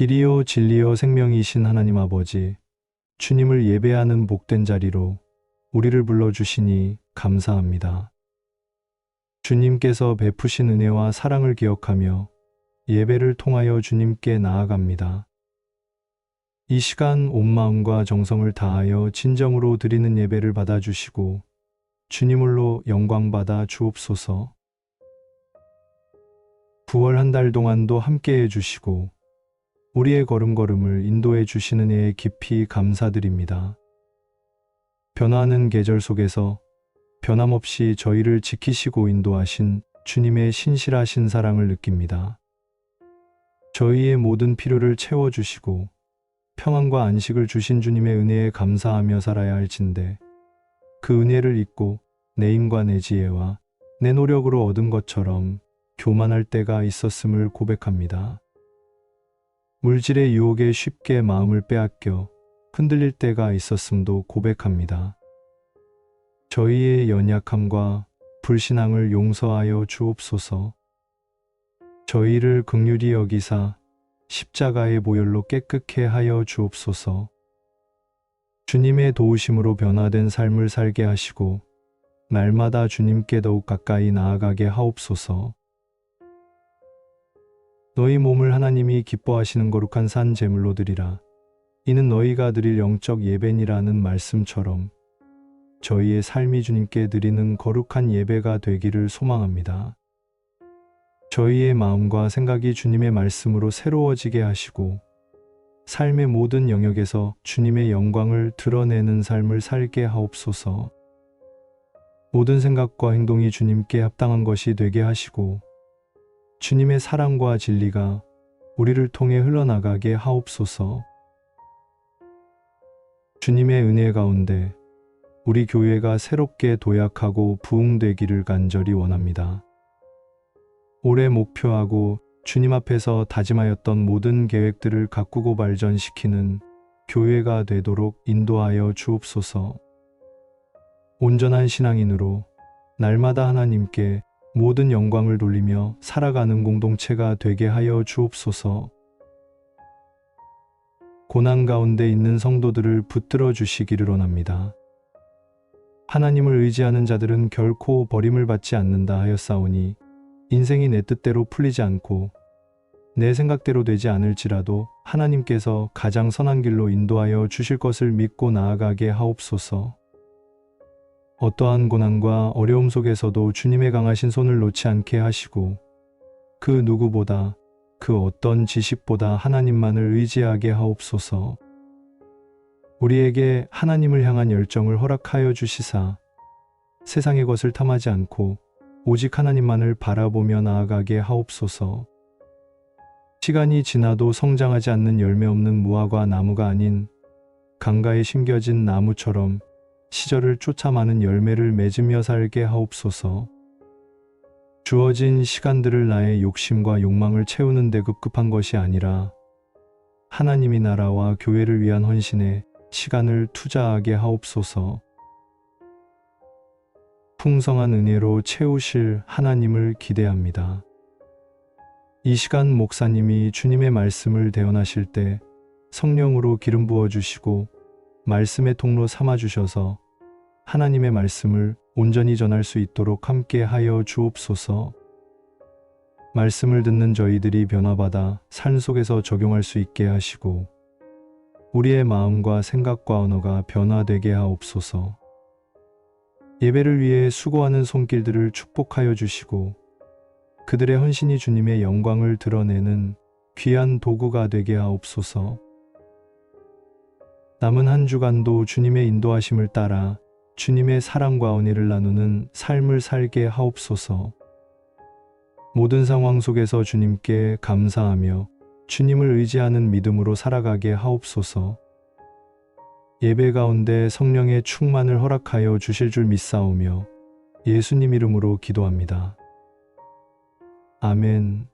길이요 진리요 생명이신 하나님 아버지, 주님을 예배하는 복된 자리로 우리를 불러주시니 감사합니다. 주님께서 베푸신 은혜와 사랑을 기억하며 예배를 통하여 주님께 나아갑니다. 이 시간 온 마음과 정성을 다하여 진정으로 드리는 예배를 받아주시고 주님을로 영광받아 주옵소서. 9월 한 달 동안도 함께 해 주시고 우리의 걸음걸음을 인도해 주시는 애에 깊이 감사드립니다. 변화하는 계절 속에서 변함없이 저희를 지키시고 인도하신 주님의 신실하신 사랑을 느낍니다. 저희의 모든 필요를 채워주시고 평안과 안식을 주신 주님의 은혜에 감사하며 살아야 할진데 그 은혜를 잊고 내 힘과 내 지혜와 내 노력으로 얻은 것처럼 교만할 때가 있었음을 고백합니다. 물질의 유혹에 쉽게 마음을 빼앗겨 흔들릴 때가 있었음도 고백합니다. 저희의 연약함과 불신앙을 용서하여 주옵소서. 저희를 극률이 여기사 십자가의 보혈로 깨끗게 하여 주옵소서. 주님의 도우심으로 변화된 삶을 살게 하시고 날마다 주님께 더욱 가까이 나아가게 하옵소서. 너희 몸을 하나님이 기뻐하시는 거룩한 산 제물로 드리라. 이는 너희가 드릴 영적 예배니라는 말씀처럼 저희의 삶이 주님께 드리는 거룩한 예배가 되기를 소망합니다. 저희의 마음과 생각이 주님의 말씀으로 새로워지게 하시고 삶의 모든 영역에서 주님의 영광을 드러내는 삶을 살게 하옵소서. 모든 생각과 행동이 주님께 합당한 것이 되게 하시고 주님의 사랑과 진리가 우리를 통해 흘러나가게 하옵소서. 주님의 은혜 가운데 우리 교회가 새롭게 도약하고 부흥되기를 간절히 원합니다. 올해 목표하고 주님 앞에서 다짐하였던 모든 계획들을 가꾸고 발전시키는 교회가 되도록 인도하여 주옵소서. 온전한 신앙인으로 날마다 하나님께 모든 영광을 돌리며 살아가는 공동체가 되게 하여 주옵소서. 고난 가운데 있는 성도들을 붙들어 주시기를 원합니다. 하나님을 의지하는 자들은 결코 버림을 받지 않는다 하였사오니 인생이 내 뜻대로 풀리지 않고 내 생각대로 되지 않을지라도 하나님께서 가장 선한 길로 인도하여 주실 것을 믿고 나아가게 하옵소서. 어떠한 고난과 어려움 속에서도 주님의 강하신 손을 놓지 않게 하시고 그 누구보다 그 어떤 지식보다 하나님만을 의지하게 하옵소서. 우리에게 하나님을 향한 열정을 허락하여 주시사 세상의 것을 탐하지 않고 오직 하나님만을 바라보며 나아가게 하옵소서. 시간이 지나도 성장하지 않는 열매 없는 무화과 나무가 아닌 강가에 심겨진 나무처럼 시절을 쫓아 많은 열매를 맺으며 살게 하옵소서. 주어진 시간들을 나의 욕심과 욕망을 채우는 데 급급한 것이 아니라 하나님이 나라와 교회를 위한 헌신에 시간을 투자하게 하옵소서. 풍성한 은혜로 채우실 하나님을 기대합니다. 이 시간 목사님이 주님의 말씀을 대언하실 때 성령으로 기름 부어 주시고 말씀의 통로 삼아 주셔서 하나님의 말씀을 온전히 전할 수 있도록 함께 하여 주옵소서. 말씀을 듣는 저희들이 변화받아 삶 속에서 적용할 수 있게 하시고 우리의 마음과 생각과 언어가 변화되게 하옵소서. 예배를 위해 수고하는 손길들을 축복하여 주시고 그들의 헌신이 주님의 영광을 드러내는 귀한 도구가 되게 하옵소서. 남은 한 주간도 주님의 인도하심을 따라 주님의 사랑과 은혜를 나누는 삶을 살게 하옵소서. 모든 상황 속에서 주님께 감사하며 주님을 의지하는 믿음으로 살아가게 하옵소서. 예배 가운데 성령의 충만을 허락하여 주실 줄 믿사오며 예수님 이름으로 기도합니다. 아멘.